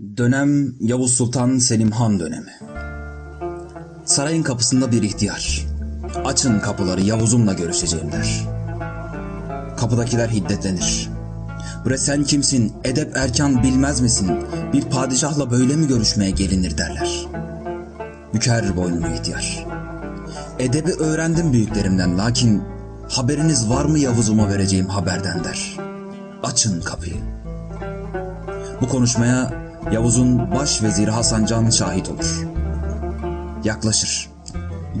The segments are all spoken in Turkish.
Dönem Yavuz Sultan Selim Han dönemi. Sarayın kapısında bir ihtiyar. Açın kapıları Yavuz'umla görüşeceğim der. Kapıdakiler hiddetlenir. Bre sen kimsin? Edep erkan bilmez misin? Bir padişahla böyle mi görüşmeye gelinir derler. Büker boynunu ihtiyar. Edebi öğrendim büyüklerimden lakin haberiniz var mı Yavuz'uma vereceğim haberden der. Açın kapıyı. Bu konuşmaya Yavuz'un baş veziri Hasan Can şahit olur. Yaklaşır.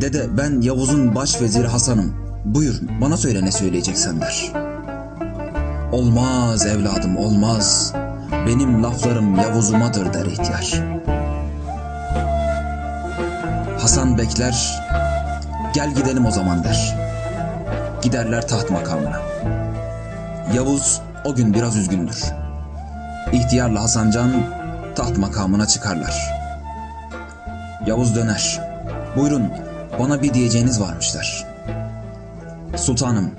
Dede ben Yavuz'un baş veziri Hasan'ım. Buyur bana söyle ne söyleyeceksen der. Olmaz evladım olmaz. Benim laflarım Yavuz'umadır der ihtiyar. Hasan bekler. Gel gidelim o zaman der. Giderler taht makamına. Yavuz o gün biraz üzgündür. İhtiyarla Hasan Can taht makamına çıkarlar. Yavuz döner. Buyurun bana bir diyeceğiniz varmış der. Sultanım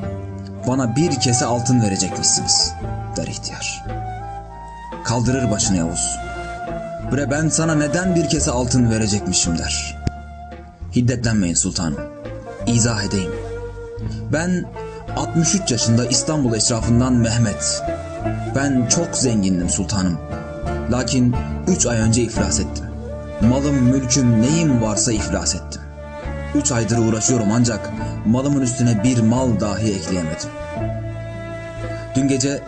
bana bir kese altın verecekmişsiniz der ihtiyar. Kaldırır başını Yavuz. Bre ben sana neden bir kese altın verecekmişim der. Hiddetlenmeyin sultanım. İzah edeyim. Ben 63 yaşında İstanbul eşrafından Mehmet. Ben çok zengindim sultanım. Lakin 3 ay önce iflas ettim. Malım, mülküm, neyim varsa iflas ettim. 3 aydır uğraşıyorum ancak malımın üstüne bir mal dahi ekleyemedim. Dün gece